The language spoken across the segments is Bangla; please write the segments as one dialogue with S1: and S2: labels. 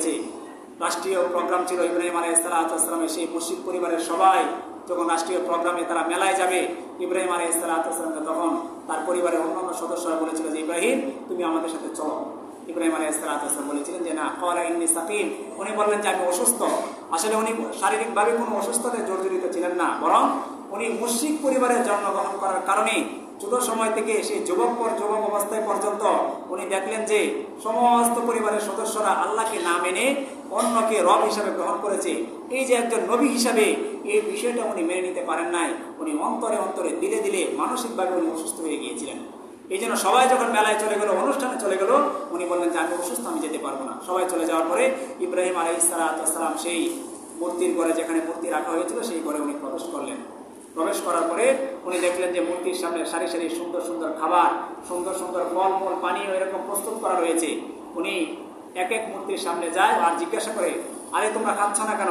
S1: হয়েছে। রাষ্ট্রীয় প্রোগ্রাম ছিল ইব্রাহিম আলাই ইসলাতামের সেই মুসিদ পরিবারের সবাই যখন রাষ্ট্রীয় প্রোগ্রামে তারা মেলায় যাবে, ইব্রাহিম আলাই ইসলাতামকে তখন তার পরিবারের অন্যান্য সদস্যরা বলেছিল যে, ইব্রাহিম, তুমি আমাদের সাথে চলো। ইব্রাহিম আলাই ইসলাতাম বলেছিলেন যে, না। কলা ইন্নি সাকিম। উনি বললেন যে, আমি অসুস্থ। আসলে উনি শারীরিকভাবে কোনো অসুস্থতায় জর্জরিত ছিলেন না, বরং উনি মুসিক পরিবারে জন্মগ্রহণ করার কারণে ছোট সময় থেকে সেই যুবক পর যুবক অবস্থায় পর্যন্ত উনি দেখলেন যে সমস্ত পরিবারের সদস্যরা আল্লাহকে না মেনে অন্যকে রব হিসাবে গ্রহণ করেছে। এই যে একজন নবী হিসাবে এই বিষয়টা উনি মেনে নিতে পারেন নাই। উনি অন্তরে অন্তরে দিলে দিলে মানসিকভাবে উনি অসুস্থ হয়ে গিয়েছিলেন। এই জন্য সবাই যখন মেলায় চলে গেল, অনুষ্ঠানে চলে গেল, উনি বললেন যে, আমি অসুস্থ, আমি যেতে পারব না। সবাই চলে যাওয়ার পরে ইব্রাহিম আলাই সালাম সেই মূর্তির ঘরে যেখানে মূর্তি রাখা হয়েছিল, সেই ঘরে উনি প্রবেশ করলেন। প্রবেশ করার পরে উনি দেখলেন যে মূর্তির সামনে সারি সারি সুন্দর সুন্দর খাবার, সুন্দর সুন্দর ফল মূল পানীয় এরকম প্রস্তুত করা রয়েছে। উনি এক এক মূর্তির সামনে যায় আর জিজ্ঞাসা করে, আরে, তোমরা খাচ্ছ না কেন?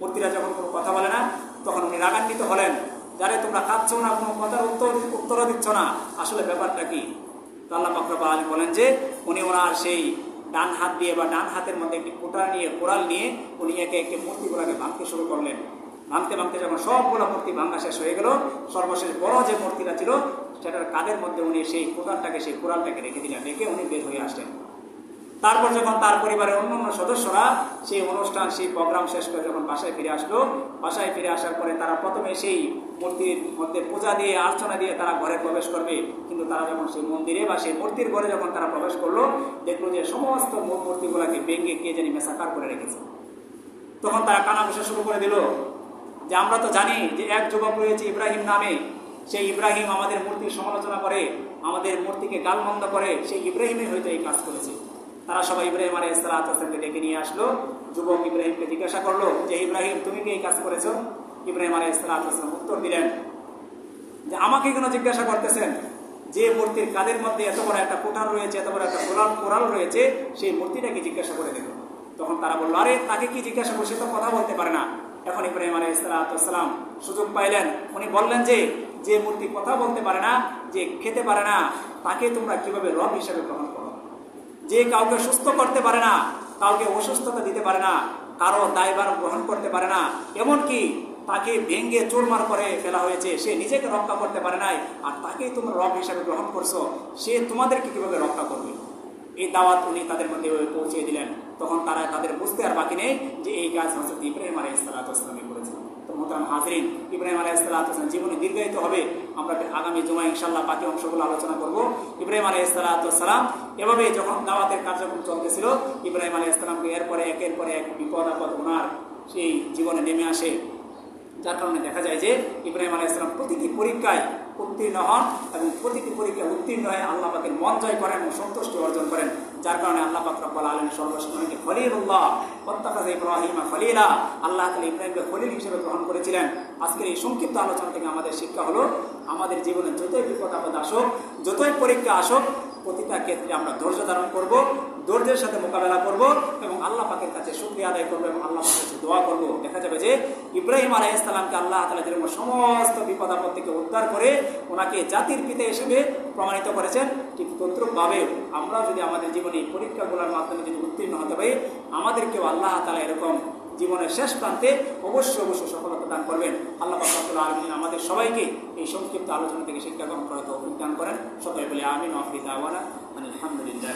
S1: মূর্তিরা যখন কোনো কথা বলে না, তখন উনি রাগান্বিত হলেন। যারে তোমরা খাচ্ছ না, কোনো কথার উত্তর, উত্তরও দিচ্ছ না। আসলে ব্যাপারটা কি? আল্লাহ পাকরবা আলী বলেন যে, উনি ওনার সেই ডান হাত দিয়ে বা ডান হাতের মধ্যে একটি কোটা নিয়ে কোরাল নিয়ে উনি একে একে মূর্তিগুলোকে ভাঙতে শুরু করলেন। ভাঙতে ভাঙতে যখন সবগুলো মূর্তি ভাঙা শেষ হয়ে গেল, সর্বশেষ বড় যে মূর্তিটা ছিল, সেটার কাদের মধ্যে উনি সেই কোটারটাকে সেই কোরালটাকে রেখে দিলেন, রেখে উনি বের হয়ে আসলেন। তারপর যখন তার পরিবারের অন্য অন্য সদস্যরা সেই অনুষ্ঠান, সেই প্রোগ্রাম শেষ করে যখন বাসায় ফিরে আসলো, বাসায় ফিরে আসার পরে তারা প্রথমে সেই মূর্তির মধ্যে পূজা দিয়ে, আর্চনা দিয়ে তারা ঘরে প্রবেশ করবে। কিন্তু তারা যখন সেই মন্দিরে বা সেই মূর্তির ঘরে যখন তারা প্রবেশ করল, দেখল যে সমস্ত মূর্তিগুলোকে ভেঙে কে জানি মেসাকার করে রেখেছে। তখন তারা কানা বসা শুরু করে দিল। যে আমরা তো জানি যে এক যুবক রয়েছে ইব্রাহিম নামে। সেই ইব্রাহিম আমাদের মূর্তির সমালোচনা করে, আমাদের মূর্তিকে গালমন্দ করে সেই ইব্রাহিমই হয়তো এই কাজ করেছে। তারা সবাই ইব্রাহিম আলাই ইসলাতামকে ডেকে নিয়ে আসলো। যুবক ইব্রাহিমকে জিজ্ঞাসা করল যে, ইব্রাহিম, তুমি কি এই কাজ করেছ? ইব্রাহিম আলাই ইসলাতাম উত্তর দিলেন, যে আমাকে কেন জিজ্ঞাসা করতেছেন? যে মূর্তির কাদের মধ্যে এত বড় একটা কোঠার রয়েছে, এত বড় একটা কোরাল কোরাল রয়েছে, সেই মূর্তিটাকে জিজ্ঞাসা করে দেখো। তখন তারা বলল, আরে, তাকে কি জিজ্ঞাসা করছে? তো কথা বলতে পারে না। এখন ইব্রাহিম আলাই ইসলাতাম সুযোগ পাইলেন। উনি বললেন যে যে মূর্তি কথা বলতে পারে না, যে খেতে পারে না, তাকে তোমরা কীভাবে রব হিসাবে গ্রহণ করো? যে কাউকে সুস্থ করতে পারে না, কাউকে অসুস্থতা দিতে পারে না, কারও দায়ভার গ্রহণ করতে পারে না, এমনকি তাকে ভেঙ্গে চোরমার করে ফেলা হয়েছে, সে নিজেকে রক্ষা করতে পারে নাই, আর তাকেই তোমরা রব হিসাবে গ্রহণ করছ, সে তোমাদেরকে কীভাবে রক্ষা করবে? এই দাওয়াত উনি তাদের মধ্যে পৌঁছে দিলেন। তখন তারা নেই যে এই কাজ হজরত ইব্রাহিম আলাই ইসলাতামে করেছেন তো মোতাম হাজরিন, ইব্রাহিম আলাই ইসলাতাম জীবনে দীর্ঘায়িত হবে। আমরা আগামী জমা ইনশাল্লাহ বাকি অংশগুলো আলোচনা করব। ইব্রাহিম আলাই ইসলাতাম এভাবে যখন দাওয়াতের কার্যক্রম চলতেছিল, ইব্রাহিম আলাই ইসলামকে এরপরে একের পরে এক বিপদ আপদ ওনার সেই জীবনে নেমে আসে। যার কারণে দেখা যায় যে ইব্রাহিম আলাই ইসলাম প্রতিটি পরীক্ষায় উত্তীর্ণ হন এবং প্রতিটি পরীক্ষায় উত্তীর্ণ হয়ে আল্লাহ পাকের মন জয় করেন এবং সন্তুষ্টি অর্জন করেন। যার কারণে আল্লাহ পাক রব্বাল আলমী সর্বসময়কে খলিলুল্লাহ প্রত্যাকাশে ইব্রাহিমা খলিলা, আল্লাহ তালা ইব্রাহিমকে খলিল হিসেবে গ্রহণ করেছিলেন। আজকের এই সংক্ষিপ্ত আলোচনা থেকে আমাদের শিক্ষা হলো, আমাদের জীবনে যতই বিপদ আপদ আসুক, যতই পরীক্ষা আসুক, প্রতিটা ক্ষেত্রে আমরা ধৈর্য ধারণ করব। ধৈর্যের সাথে মোকাবেলা করব এবং আল্লাহ পাকের কাছে শুক্রিয়া আদায় করব এবং আল্লাহ কাছে দোয়া করব। দেখা যাবে যে ইব্রাহিম আলাহ ইসলামকে আল্লাহ তালা যেরকম সমস্ত বিপদ আপদ থেকে উদ্ধার করে ওনাকে জাতির পিতা হিসেবে প্রমাণিত করেছেন। ঠিক তদ্রুপভাবে আমরাও যদি আমাদের জীবনে পরীক্ষাগুলোর মাধ্যমে যদি উত্তীর্ণ হতে পারি, আমাদেরকেও আল্লাহ তালা এরকম জীবনের শেষ প্রান্তে অবশ্যই অবশ্যই সফলতা দান করবেন। আল্লাহ পাকুল্লাহ আলমিন আমাদের সবাইকে এই সংক্ষিপ্ত আলোচনা থেকে শিক্ষা গ্রহণ করার তৌফিক দান করেন। সবাই বলে আমিন আফরিদ আওয়ানা আলহামদুলিল্লাহ